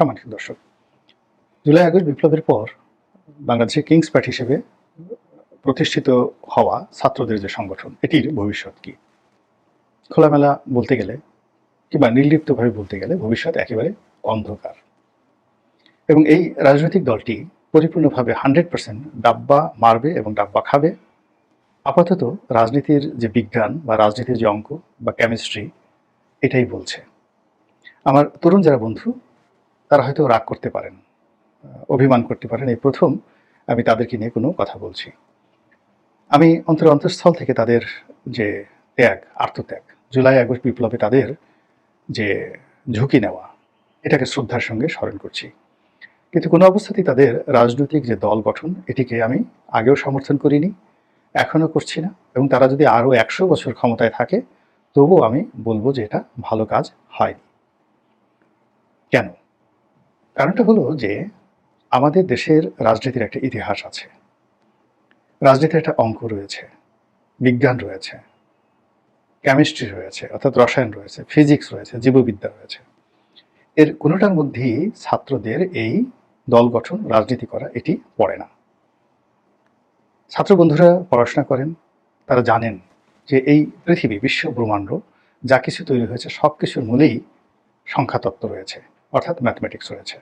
সম্মানিত দর্শক। জুলাই, আগস্ট বিপ্লবের পর বাংলাদেশের কিংস পার্টি হিসেবে প্রতিষ্ঠিত হওয়া ছাত্রদের যে সংগঠন, এটির ভবিষ্যৎ কি? খোলামেলা বলতে গেলে কিংবা নির্লিপ্তভাবে বলতে গেলে ভবিষ্যৎ একেবারে অন্ধকার। এবং এই রাজনৈতিক দলটি পরিপূর্ণভাবে হান্ড্রেড পার্সেন্ট ডাব্বা মারবে এবং ডাব্বা খাবে। আপাতত রাজনীতির যে বিজ্ঞান বা রাজনীতির যে অঙ্ক বা কেমিস্ট্রি এটাই বলছে। আমার তরুণ যারা বন্ধু তারা হয়তো রাগ করতে পারেন অভিমান করতে পারেন। এই প্রথম আমি তাদেরকে নিয়ে কোনো কথা বলছি। আমি অন্তর অন্তঃস্থল থেকে তাদের যে ত্যাগ, আত্মত্যাগ, জুলাই আগস্ট বিপ্লবে তাদের যে ঝুঁকি নেওয়া, এটাকে শ্রদ্ধার সঙ্গে স্মরণ করছি। কিন্তু কোনো অবস্থাতেই তাদের রাজনৈতিক যে দল গঠন, এটিকে আমি আগেও সমর্থন করিনি, এখনও করছি না। এবং তারা যদি আরও একশো বছর ক্ষমতায় থাকে, তবুও আমি বলব যে এটা ভালো কাজ হয়নি। কেন? কারণটা হলো যে আমাদের দেশের রাজনীতির একটা ইতিহাস আছে। রাজনীতির একটা অঙ্ক রয়েছে, বিজ্ঞান রয়েছে কেমিস্ট্রি রয়েছে, অর্থাৎ রসায়ন রয়েছে ফিজিক্স রয়েছে, জীববিদ্যা রয়েছে। এর কোনোটার মধ্যেই ছাত্রদের এই দল গঠন, রাজনীতি করা এটি পড়ে না। ছাত্র বন্ধুরা পড়াশোনা করেন, তারা জানেন যে এই পৃথিবী বিশ্ব ব্রহ্মাণ্ড যা কিছু তৈরি হয়েছে সব কিছুর মূলেই সংখ্যাতত্ত্ব রয়েছে। অর্থাৎ ম্যাথমেটিক্স রয়েছে।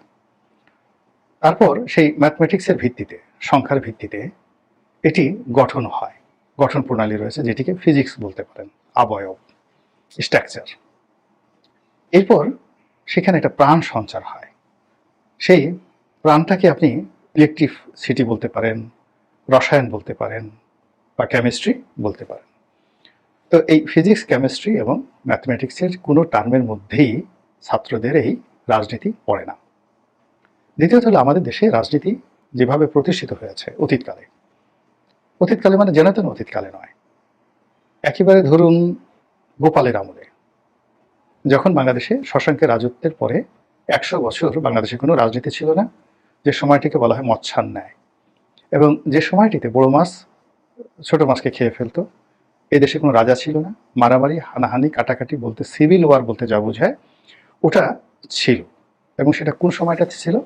তারপর সেই ম্যাথমেটিক্সের ভিত্তিতে, সংখ্যার ভিত্তিতে এটি গঠন হয়। গঠন প্রণালী রয়েছে যেটিকে ফিজিক্স বলতে পারেন, আবয়ব স্ট্রাকচার এরপর সেখানে একটা প্রাণ সঞ্চার হয়। সেই প্রাণটাকে আপনি ইলেকট্রিসিটি বলতে পারেন, রসায়ন বলতে পারেন বা কেমিস্ট্রি বলতে পারেন। তো এই ফিজিক্স কেমিস্ট্রি এবং ম্যাথমেটিক্সের কোনো টার্মের মধ্যেই ছাত্রদের এই রাজনীতি পড়ে না। দ্বিতীয়ত হলো আমাদের দেশে রাজনীতি যেভাবে প্রতিষ্ঠিত হয়েছে অতীতকালে। অতীতকালে মানে জেনাতেন অতীতকালে নয়। একেবারে ধরুন গোপালের আমলে। যখন বাংলাদেশে শশাঙ্কের রাজত্বের পরে একশো বছর বাংলাদেশে কোনো রাজনীতি ছিল না, যে সময়টিকে বলা হয় মৎস্যান ন্যায়। এবং যে সময়টিতে বড় মাছ, ছোট মাছকে খেয়ে ফেলতো এই দেশে কোনো রাজা ছিল না। মারামারি, হানাহানি, কাটাকাটি বলতে সিভিল ওয়ার বলতে যা বোঝায়, ওটা ছিল। এবং সেটা কোন সময়টাতে ছিল?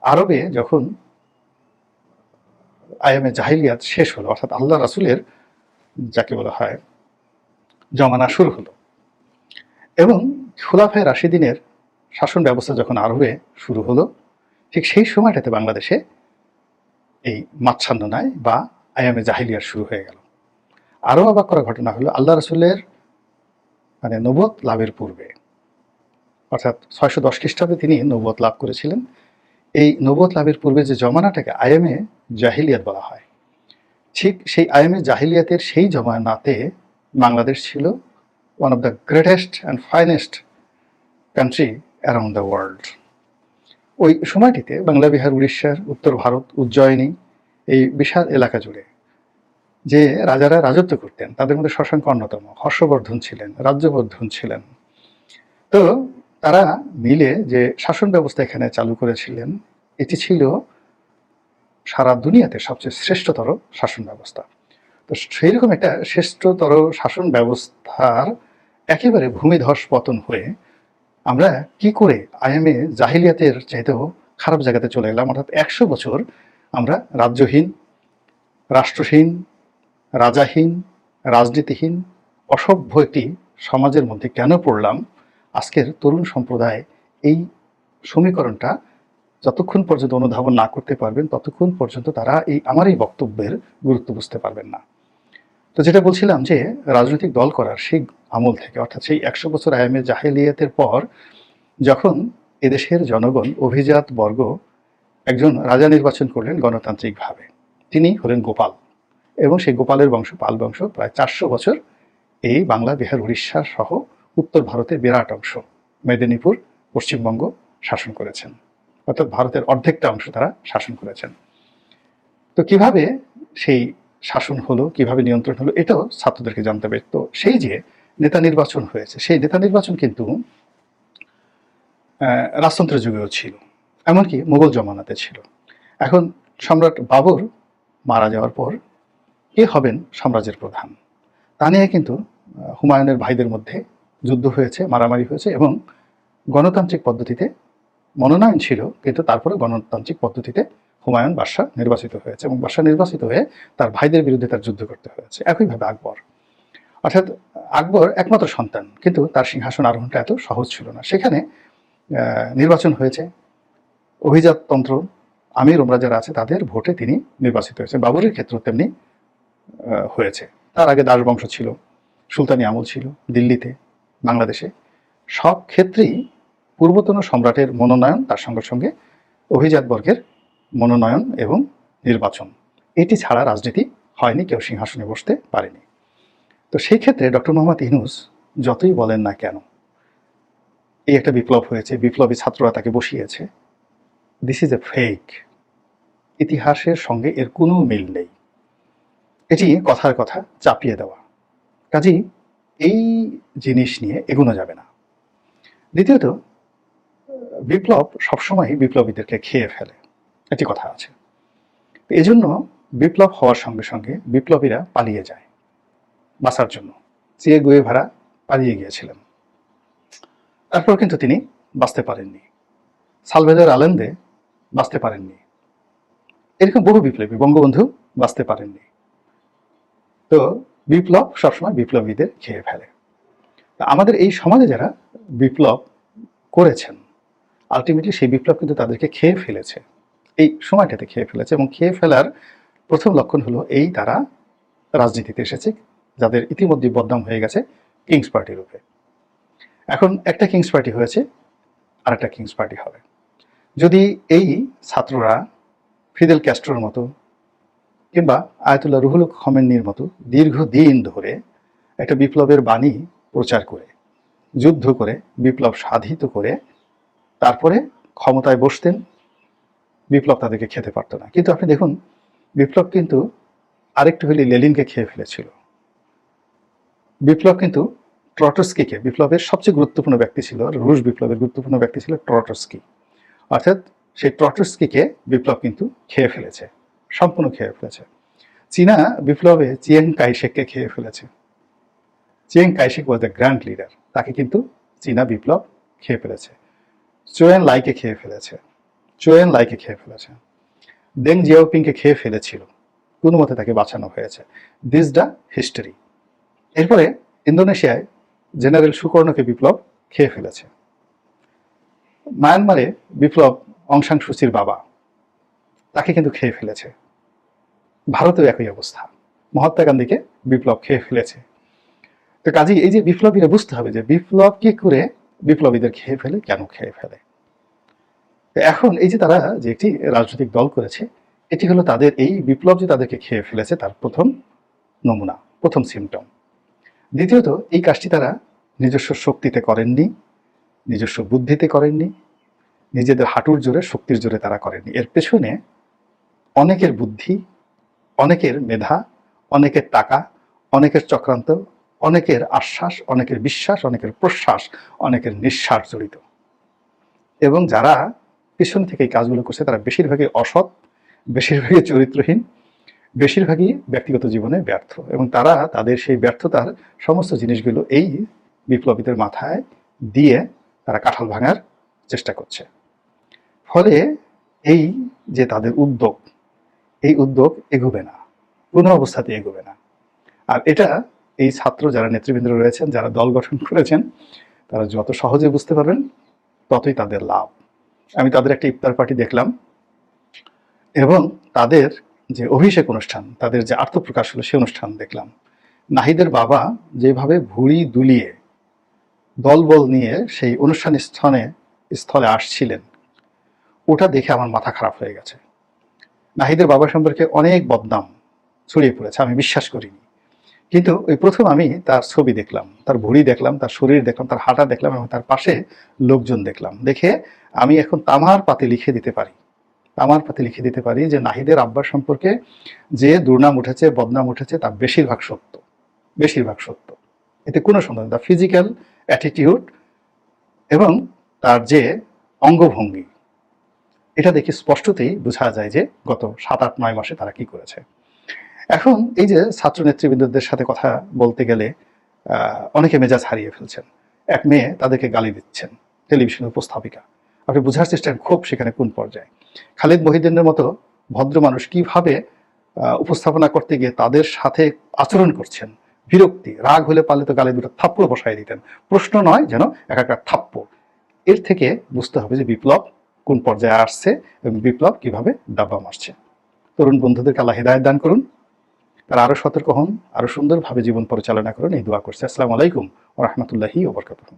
আরবে যখন আয়ামে জাহিলিয়াত শেষ হলো, অর্থাৎ আল্লাহ রাসুলের যাকে বলা হয় জমানা শুরু হলো। এবং খুলাফায় রাশিদিনের শাসন ব্যবস্থা যখন আরবে শুরু হলো, ঠিক সেই সময়টাতে বাংলাদেশে এই মাচ্ছান্ননায় বা আয়ামে জাহিলিয়ার শুরু হয়ে গেল। আরও অবাক করা ঘটনা হলো, আল্লাহ রসুলের মানে নবত লাভের পূর্বে। অর্থাৎ ছয়শো দশ খ্রিস্টাব্দে তিনি নবত লাভ করেছিলেন। এই নবত লাভের পূর্বে যে জমানাটাকে আয়ামে জাহিলিয়াত বলা হয়, ঠিক সেই আয়ামে জাহিলিয়াতের সেই জমানাতে বাংলাদেশ ছিল one of the greatest and finest country around the world ওই সময়টিতে বাংলা, বিহার, উড়িষ্যার উত্তর ভারত উজ্জয়িনী এই বিশাল এলাকা জুড়ে যে রাজারা রাজত্ব করতেন, তাদের মধ্যে শশাঙ্ক অন্যতম, হর্ষবর্ধন ছিলেন, রাজ্যবর্ধন ছিলেন। তো তারা মিলে যে শাসন ব্যবস্থা এখানে চালু করেছিলেন, এটি ছিল সারা দুনিয়াতে সবচেয়ে শ্রেষ্ঠতর শাসন ব্যবস্থা। তো সেই রকম একটা শ্রেষ্ঠতর শাসন ব্যবস্থার একেবারে ভূমিধস পতন হয়ে আমরা কি করে আইএমএ জাহিলিয়াতের চাইতেও খারাপ জায়গাতে চলে এলাম, অর্থাৎ একশো বছর আমরা রাজ্যহীন, রাষ্ট্রহীন, রাজাহীন, রাজনীতিহীন, অসভ্য একটি সমাজের মধ্যে কেন পড়লাম? আজকের তরুণ সম্প্রদায় এই সমীকরণটা যতক্ষণ পর্যন্ত অনুধাবন না করতে পারবেন, ততক্ষণ পর্যন্ত তারা এই আমার এই বক্তব্যের গুরুত্ব বুঝতে পারবেন না। তো যেটা বলছিলাম যে, রাজনৈতিক দল করার সেই আমল থেকে, অর্থাৎ সেই একশো বছর আয়ামের জাহেলিয়াতের পর যখন এদেশের জনগণ, অভিজাত বর্গ একজন রাজা নির্বাচন করলেন গণতান্ত্রিকভাবে, তিনি হলেন গোপাল এবং সেই গোপালের বংশ, পাল বংশ, প্রায় চারশো বছর এই বাংলা বিহার, উড়িষ্যা সহ উত্তর ভারতের বিরাট অংশ মেদিনীপুর পশ্চিমবঙ্গ শাসন করেছেন। অর্থাৎ ভারতের অর্ধেকটা অংশ তারা শাসন করেছেন। তো কীভাবে সেই শাসন হলো কীভাবে নিয়ন্ত্রণ হলো এটাও ছাত্রদেরকে জানতে হবে। তো সেই যে নেতা নির্বাচন হয়েছে সেই নেতা নির্বাচন কিন্তু আহ, রাজতন্ত্রের যুগেও ছিল এমনকি মুঘল জমানাতে ছিল। এখন সম্রাট বাবর মারা যাওয়ার পর কে হবেন সাম্রাজ্যের প্রধান? তা নিয়ে কিন্তু হুমায়ুনের ভাইদের মধ্যে যুদ্ধ হয়েছে, মারামারি হয়েছে এবং গণতান্ত্রিক পদ্ধতিতে মনোনয়ন ছিল, কিন্তু তারপরে গণতান্ত্রিক পদ্ধতিতে হুমায়ুন বাদশাহ নির্বাচিত হয়েছে এবং বাদশাহ নির্বাচিত হয়ে তার ভাইদের বিরুদ্ধে তার যুদ্ধ করতে হয়েছে। একইভাবে আকবর। অর্থাৎ আকবর একমাত্র সন্তান, কিন্তু তার সিংহাসন আরোহণটা এত সহজ ছিল না। সেখানে নির্বাচন হয়েছে। অভিজাততন্ত্র, আমির ওমরা যারা আছে, তাদের ভোটে তিনি নির্বাচিত হয়েছে বাবরের ক্ষেত্রে তেমনি হয়েছে। তার আগে দাসবংশ ছিল, সুলতানি আমল ছিল দিল্লিতে। বাংলাদেশে। সব ক্ষেত্রেই পূর্বতন সম্রাটের মনোনয়ন, তার সঙ্গে সঙ্গে অভিজাত বর্গের মনোনয়ন এবং নির্বাচন। এটি ছাড়া রাজনীতি হয়নি, কেউ সিংহাসনে বসতে পারেনি। তো সেই ক্ষেত্রে ডক্টর মোহাম্মদ ইনুস যতই বলেন না কেন, এই একটা বিপ্লব হয়েছে, বিপ্লবী ছাত্ররা তাকে বসিয়েছে। দিস ইজ এ ফেক ইতিহাসের সঙ্গে এর কোনো মিল নেই। এটি কথার কথা চাপিয়ে দেওয়া। কাজেই এই জিনিস নিয়ে এগোনো যাবে না। দ্বিতীয়ত, বিপ্লব সবসময় বিপ্লবীদেরকে খেয়ে ফেলে। একটি কথা আছে। এই জন্য বিপ্লব হওয়ার সঙ্গে সঙ্গে বিপ্লবীরা পালিয়ে যায়। বাঁচার জন্য। চিয়ে গুয়ে ভাড়া পালিয়ে গিয়েছিলেন। তারপর কিন্তু তিনি বাঁচতে পারেননি। সালভেদার আলেন্দে বাঁচতে পারেননি। এরকম বহু বিপ্লবী বঙ্গবন্ধু বাঁচতে পারেননি। তো বিপ্লব সবসময় বিপ্লবীদের খেয়ে ফেলে। তা আমাদের এই সমাজে যারা বিপ্লব করেছেন আলটিমেটলি সেই বিপ্লব কিন্তু তাদেরকে খেয়ে ফেলেছে। এই সময়টাতে খেয়ে ফেলেছে এবং খেয়ে ফেলার প্রথম লক্ষণ হলো এই তারা রাজনীতিতে এসেছে, যাদের ইতিমধ্যে বদনাম হয়ে গেছে কিংস পার্টি রূপে। এখন একটা কিংস পার্টি হয়েছে আর একটা কিংস পার্টি হবে। যদি এই ছাত্ররা ফিদেল ক্যাস্ট্রোর মতো কিংবা আয়তুল্লাহ রুহুল খমেন্নির মতো দীর্ঘদিন ধরে একটা বিপ্লবের বাণী প্রচার করে, যুদ্ধ করে, বিপ্লব সাধিত করে, তারপরে ক্ষমতায় বসতেন, বিপ্লব তাদেরকে খেতে পারতো না। কিন্তু আপনি দেখুন, বিপ্লব কিন্তু আরেকটু হলে লেলিনকে খেয়ে ফেলেছিল। বিপ্লব কিন্তু ট্রটস্কিকে, বিপ্লবের সবচেয়ে গুরুত্বপূর্ণ ব্যক্তি ছিল, রুশ বিপ্লবের গুরুত্বপূর্ণ ব্যক্তি ছিল ট্রটস্কি। অর্থাৎ সেই ট্রটস্কিকে বিপ্লব কিন্তু খেয়ে ফেলেছে। সম্পূর্ণ খেয়ে ফেলেছে। চীনা বিপ্লবে চিয়েং কাইশেককে খেয়ে ফেলেছে। Chiang Kai-shek was the grand leader তাকে কিন্তু চীনা বিপ্লব খেয়ে ফেলেছে। চোয়েন লাইকে খেয়ে ফেলেছে। চোয়েন লাইকে খেয়ে ফেলেছে। দেং জিয়াওপিংকে খেয়ে ফেলেছিল। কোনো মতে তাকে বাঁচানো হয়েছে। দিস দ্য হিস্টোরি এরপরে ইন্দোনেশিয়ায় জেনারেল সুকর্ণকে বিপ্লব খেয়ে ফেলেছে। মায়ানমারে বিপ্লব অংশাং সুচির বাবা। তাকে কিন্তু খেয়ে ফেলেছে। ভারতেও একই অবস্থা। মহাত্মা গান্ধীকে বিপ্লব খেয়ে ফেলেছে। তো কাজেই এই যে বিপ্লবীরা বুঝতে হবে যে বিপ্লব কি করে বিপ্লবীদের খেয়ে ফেলে, কেন খেয়ে ফেলে? এখন এই যে তারা যে একটি রাজনৈতিক দল করেছে, এটি হলো তাদের এই বিপ্লব যে তাদেরকে খেয়ে ফেলেছে তার প্রথম নমুনা, প্রথম সিমটম দ্বিতীয়ত, এই কাজটি তারা নিজস্ব শক্তিতে করেননি, নিজস্ব বুদ্ধিতে করেননি, নিজেদের হাঁটুর জোরে, শক্তির জোরে তারা করেননি। এর পেছনে অনেকের বুদ্ধি অনেকের মেধা, অনেকের টাকা, অনেকের চক্রান্ত, অনেকের আশ্বাস, অনেকের বিশ্বাস, অনেকের প্রশ্বাস, অনেকের নিঃশ্বাস জড়িত। এবং যারা পিছন থেকে কাজগুলো করছে, তারা বেশিরভাগই অসৎ, বেশিরভাগই চরিত্রহীন, বেশিরভাগই ব্যক্তিগত জীবনে ব্যর্থ। এবং তারা তাদের সেই ব্যর্থতার সমস্ত জিনিসগুলো এই বিপ্লবীদের মাথায় দিয়ে তারা কাঁঠাল ভাঙার চেষ্টা করছে। ফলে এই যে তাদের উদ্যোগ এই উদ্যোগ এগোবে না কোনো অবস্থাতে এগোবে না। আর এটা এই ছাত্র যারা নেতৃবৃন্দ রয়েছেন, যারা দল গঠন করেছেন, তারা যত সহজে বুঝতে পারবেন, ততই তাদের লাভ। আমি তাদের একটা ইফতার পার্টি দেখলাম এবং তাদের যে অভিষেক অনুষ্ঠান, তাদের যে আত্মপ্রকাশ হলো সেই অনুষ্ঠান দেখলাম। নাহিদের বাবা যেভাবে ভুড়ি দুলিয়ে দলবল নিয়ে সেই অনুষ্ঠান স্থানে, স্থলে আসছিলেন, ওটা দেখে আমার মাথা খারাপ হয়ে গেছে। নাহিদের বাবা সম্পর্কে অনেক বদনাম ছড়িয়ে পড়েছে, আমি বিশ্বাস করিনি। কিন্তু ওই প্রথম আমি তার ছবি দেখলাম, তার ভুড়ি দেখলাম, তার শরীর দেখলাম, তার হাঁটা দেখলাম এবং তার পাশে লোকজন দেখলাম। দেখে আমি এখন তামার পাতে লিখে দিতে পারি। তামার পাতে লিখে দিতে পারি যে নাহিদের আব্বার সম্পর্কে যে দুর্নাম উঠেছে, বদনাম উঠেছে, তা বেশিরভাগ সত্য। বেশিরভাগ সত্য। এতে কোনো সন্দেহ নেই। ফিজিক্যাল অ্যাটিটিউড এবং তার যে অঙ্গভঙ্গি এটা দেখে স্পষ্টতেই বোঝা যায় যে গত সাত আট নয় মাসে তারা কি করেছে। এখন এই যে ছাত্র নেতৃবৃন্দদের সাথে কথা বলতে গেলে অনেকে মেজাজ হারিয়ে ফেলছেন। এক মেয়ে তাদেরকে গালি দিচ্ছেন, টেলিভিশনের উপস্থাপিকা। আপনি বোঝার চেষ্টা ক্ষোভ সেখানে কোন পর্যায়ে। খালিদ মহিদিনের মতো ভদ্র মানুষ কীভাবে উপস্থাপনা করতে গিয়ে তাদের সাথে আচরণ করছেন? বিরক্তি, রাগ হলে পারলে তো গালে দুটো থাপ্পড় বসাই দিতেন। প্রশ্ন নয় যেন এক একটা থাপ্পড়। এর থেকে বুঝতে হবে যে বিপ্লব কোন পর্যায়ে আসছে এবং বিপ্লব কীভাবে ডাব্বা মারছে। তরুণ বন্ধুদের কালা হেদায়ত দান করুন। তারা আরও সতর্ক হন, আরও সুন্দরভাবে জীবন পরিচালনা করুন। এই দোয়া করছে। আসসালামু আলাইকুম ও রহমতুল্লাহি ওবরকাতুহ